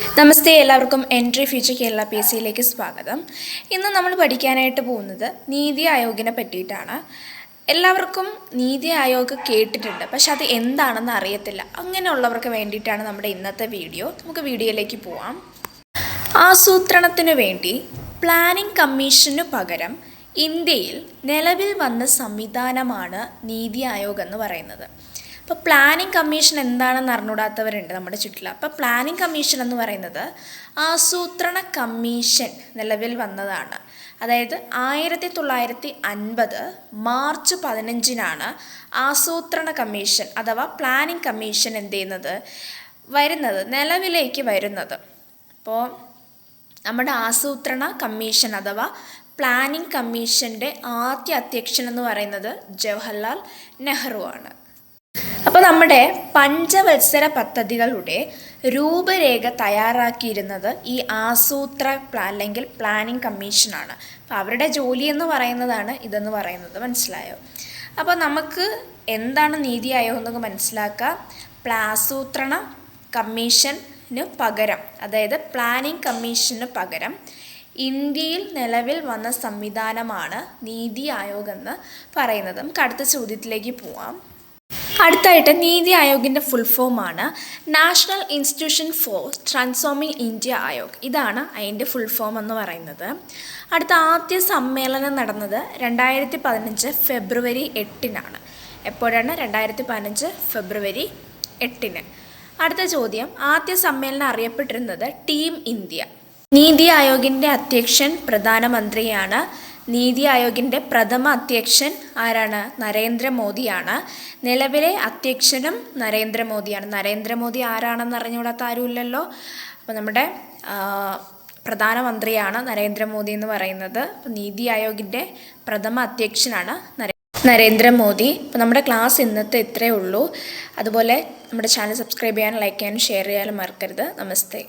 നമസ്തേ എല്ലാവർക്കും entry future Kerala P S സിയിലേക്ക് സ്വാഗതം. ഇന്ന് നമ്മൾ പഠിക്കാനായിട്ട് പോകുന്നത് നീതി ആയോഗിനെ പറ്റിയിട്ടാണ്. എല്ലാവർക്കും നീതി ആയോഗ് കേട്ടിട്ടുണ്ട്. പക്ഷെ അത് എന്താണെന്ന് അറിയത്തില്ല. അങ്ങനെയുള്ളവർക്ക് വേണ്ടിയിട്ടാണ് നമ്മുടെ ഇന്നത്തെ വീഡിയോ. നമുക്ക് വീഡിയോയിലേക്ക് പോവാം. ആസൂത്രണത്തിനു വേണ്ടി പ്ലാനിംഗ് കമ്മീഷനു പകരം ഇന്ത്യയിൽ നിലവിൽ വന്ന സംവിധാനമാണ് നീതി ആയോഗ് എന്ന് പറയുന്നത്. അപ്പോൾ പ്ലാനിംഗ് കമ്മീഷൻ എന്താണെന്ന് അറിഞ്ഞൂടാത്തവരുണ്ട് നമ്മുടെ ചുറ്റിൽ അപ്പോൾ പ്ലാനിംഗ് കമ്മീഷൻ എന്ന് പറയുന്നത് ആസൂത്രണ കമ്മീഷൻ നിലവിൽ വന്നതാണ്. അതായത് ആയിരത്തി തൊള്ളായിരത്തി അൻപത് മാർച്ച് പതിനഞ്ചിനാണ് ആസൂത്രണ കമ്മീഷൻ അഥവാ പ്ലാനിംഗ് കമ്മീഷൻ എന്ത് ചെയ്യുന്നത്? വരുന്നത് നിലവിലേക്ക് വരുന്നത്. അപ്പോൾ നമ്മുടെ ആസൂത്രണ കമ്മീഷൻ അഥവാ പ്ലാനിംഗ് കമ്മീഷന്റെ ആദ്യ അധ്യക്ഷൻ എന്ന് പറയുന്നത് ജവഹർലാൽ നെഹ്റു ആണ് നമ്മുടെ പഞ്ചവത്സര പദ്ധതികളുടെ രൂപരേഖ തയ്യാറാക്കിയിരുന്നത് ഈ ആസൂത്ര പ്ലാ അല്ലെങ്കിൽ പ്ലാനിംഗ് കമ്മീഷനാണ് അപ്പോൾ അവരുടെ ജോലി എന്ന് പറയുന്നതാണ് ഇതെന്ന് പറയുന്നത്. മനസ്സിലായോ? അപ്പോൾ നമുക്ക് എന്താണ് നീതി ആയോ എന്നൊക്കെ മനസ്സിലാക്കുക. പ്ലാസൂത്രണ കമ്മീഷന് പകരം അതായത് പ്ലാനിംഗ് കമ്മീഷന് പകരം ഇന്ത്യയിൽ നിലവിൽ വന്ന സംവിധാനമാണ് നീതി ആയോഗ് എന്ന് പറയുന്നത്. നമുക്ക് അടുത്ത ചോദ്യത്തിലേക്ക് പോവാം. അടുത്തായിട്ട് നീതി ആയോഗിന്റെ ഫുൾ ഫോമാണ് national institution for transforming India Aayog. ഇതാണ് അതിന്റെ ഫുൾ ഫോം എന്ന് പറയുന്നത്. അടുത്ത ആദ്യ സമ്മേളനം നടന്നത് രണ്ടായിരത്തി പതിനഞ്ച് ഫെബ്രുവരി എട്ടിനാണ്. എപ്പോഴാണ്? രണ്ടായിരത്തി പതിനഞ്ച് ഫെബ്രുവരി എട്ടിന്. അടുത്ത ചോദ്യം. ആദ്യ സമ്മേളനം അറിയപ്പെട്ടിരുന്നത് ടീം ഇന്ത്യ നീതി ആയോഗിന്റെ അധ്യക്ഷൻ പ്രധാനമന്ത്രിയാണ് നീതി ആയോഗിന്റെ പ്രഥമ അധ്യക്ഷൻ ആരാണ്? നരേന്ദ്രമോദിയാണ് നിലവിലെ അധ്യക്ഷനും നരേന്ദ്രമോദിയാണ് നരേന്ദ്രമോദി ആരാണെന്ന് അറിഞ്ഞുകൂടാത്ത ആരുമില്ലല്ലോ? അപ്പോൾ നമ്മുടെ പ്രധാനമന്ത്രിയാണ് നരേന്ദ്രമോദി എന്ന് പറയുന്നത്. നീതി ആയോഗിന്റെ പ്രഥമ അധ്യക്ഷനാണ് നരേ നരേന്ദ്രമോദി അപ്പോൾ നമ്മുടെ ക്ലാസ് ഇന്നത്തെ ഇത്രയേ ഉള്ളൂ. അതുപോലെ നമ്മുടെ ചാനൽ സബ്സ്ക്രൈബ് ചെയ്യാനും ലൈക്ക് ചെയ്യാനും ഷെയർ ചെയ്യാനും മറക്കരുത്. നമസ്തേ.